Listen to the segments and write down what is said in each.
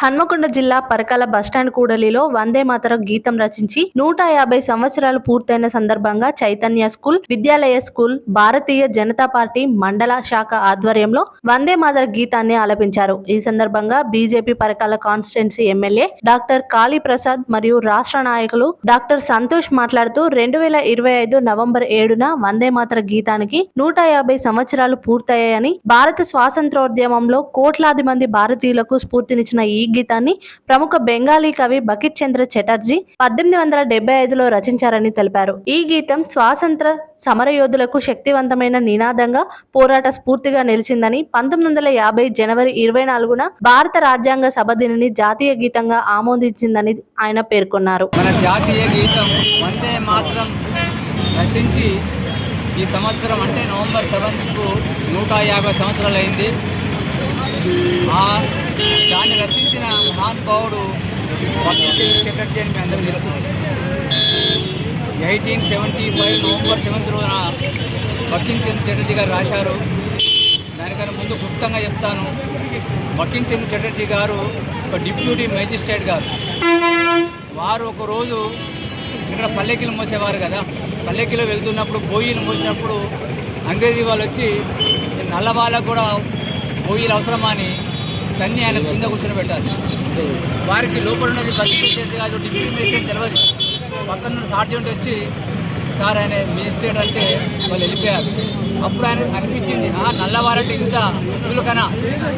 హన్మకొండ జిల్లా పరకాల బస్టాండ్ కూడలిలో వందే మాతర గీతం రచించి నూట యాభై సంవత్సరాలు పూర్తయిన సందర్భంగా Chaitanya school Vidyalaya school Bharatiya Janata party మండల శాఖ ఆధ్వర్యంలో వందే మాతర గీతాన్ని ఆలపించారు. ఈ సందర్భంగా BJP Parakala constituency MLA doctor Kali Prasad మరియు రాష్ట్ర నాయకులు డాక్టర్ సంతోష్ మాట్లాడుతూ రెండు వేల ఇరవై ఐదు నవంబర్ ఏడున వందే మాతర గీతానికి నూట యాభై సంవత్సరాలు పూర్తయ్యాయని భారత స్వాతంత్రోద్యమంలో కోట్లాది మంది భారతీయులకు స్ఫూర్తినిచ్చిన ఈ గీతాన్ని ప్రముఖ బెంగాలీ కవి బకిట్ చంద్ర చటర్జీ పద్దెనిమిది వందల డెబ్బై ఐదులో రచించారని తెలిపారు. ఈ గీతం స్వాతంత్ర సమరయోధులకు శక్తివంతమైన నినాదంగా పోరాట స్ఫూర్తిగా నిలిచిందని పంతొమ్మిది వందల యాభై జనవరి ఇరవై నాలుగున భారత రాజ్యాంగ సభ దీనిని జాతీయ గీతంగా ఆమోదించిందని ఆయన పేర్కొన్నారు. మన జాతీయ గీతం వందే మాత్రం రచించి ఈ సంవత్సరం అంటే నవంబర్ సెవెంత్కు నూట యాభై సంవత్సరాలు అయింది దాన్ని రచించిన మహానుభావుడు చటర్జీ అని మీ అందరూ తెలుసు. Eighteen seventy five November seventh రోజున బకించంద్ర చటర్జీ గారు రాశారు. దానికన్నా ముందు గుప్తంగా చెప్తాను. బకించంద్ర చటర్జీ గారు ఒక డిప్యూటీ మేజిస్ట్రేట్ గారు. వారు ఒకరోజు ఇక్కడ పల్లెకిలు మోసేవారు కదా. పల్లెకిలో వెళ్తున్నప్పుడు బోయిలు మోసినప్పుడు అంగ్రేజీ వాళ్ళు వచ్చి నల్ల వాళ్ళకు కూడా బోయిలు అవసరమా అని తన్ని ఆయన కింద కూర్చొని వారికి లోపల ఉన్నది బతికేసేది కాదు డిప్యూటీ తెలియదు పక్కన సార్జెంట్ వచ్చి సార్ ఆయన మేజిస్ట్రేట్ అంటే వాళ్ళు వెళ్ళిపోయారు. అప్పుడు ఆయన అనిపించింది ఆ నల్లవారంటే ఇంత చులకనా?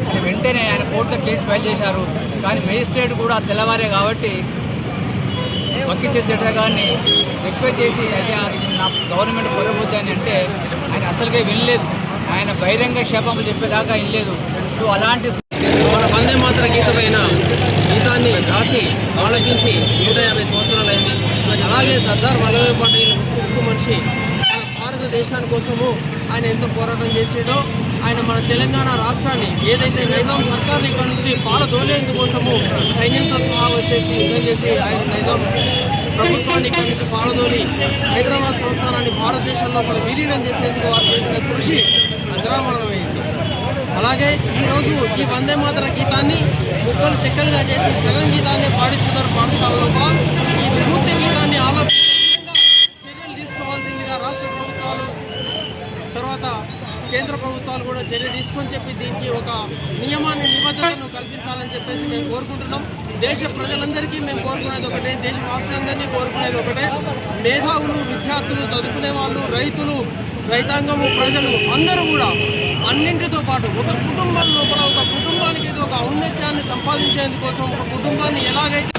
అని వెంటనే ఆయన కోర్టులో కేసు ఫైల్ చేశారు. కానీ మేజిస్ట్రేట్ కూడా తెల్లవారే కాబట్టి వకీల్ చెట్ట గారిని రిక్వెస్ట్ చేసి అయ్యా నా గవర్నమెంట్ పొరబోద్ది అని అంటే ఆయన అసలుగా వినలేదు. ఆయన బహిరంగ క్షేపములు చెప్పేదాకా వినలేదు. సో అలాంటి వందే గీతమైన గీతాన్ని రాసి ఆలపించి నూట యాభై సంవత్సరాలైంది. అలాగే సర్దార్ వల్లభాయ్ పటేల్ ఉక్కు మనిషి. మన భారతదేశాని కోసము ఆయన ఎంతో పోరాటం చేసాడో ఆయన మన తెలంగాణ రాష్ట్రాన్ని ఏదైతే నైజాం సర్కార్ ఇక్కడ నుంచి పాలదోలేందు కోసము సైన్యంతో సహా వచ్చేసి యుద్ధం చేసి ఆయన నైజాం ప్రభుత్వాన్ని ఇక్కడ నుంచి పాలదోలి హైదరాబాద్ సంస్థానాన్ని భారతదేశంలో మన విలీనం చేసేందుకు వారు చేసిన కృషి అజరామరమైంది అలాగే ఈరోజు ఈ వందే మాతర గీతాన్ని ముక్కలు చెక్కలుగా చేసి సగం గీతాన్ని పాడిస్తున్నారు పాఠశాలలో ఈ పూర్తి గీతాన్ని ఆలపించే చర్యలు తీసుకోవాల్సిందిగా రాష్ట్ర ప్రభుత్వాలు తర్వాత కేంద్ర ప్రభుత్వాలు కూడా చర్య తీసుకొని చెప్పి దీనికి ఒక నియమాన్ని నిబద్ధతను కల్పించాలని చెప్పేసి మేము కోరుకుంటున్నాం. దేశ ప్రజలందరికీ మేము కోరుకునేది ఒకటే దేశ వాసులందరినీ కోరుకునేది ఒకటే. మేధావులు విద్యార్థులు చదువుకునే వాళ్ళు రైతులు రైతాంగము ప్రజలు అందరూ కూడా అన్నింటితో పాటు ఒక కుటుంబం లోపల ఒక కుటుంబానికి ఒక ఔన్నత్యాన్ని సంపాదించేందుకోసం ఒక కుటుంబాన్ని ఎలాగైతే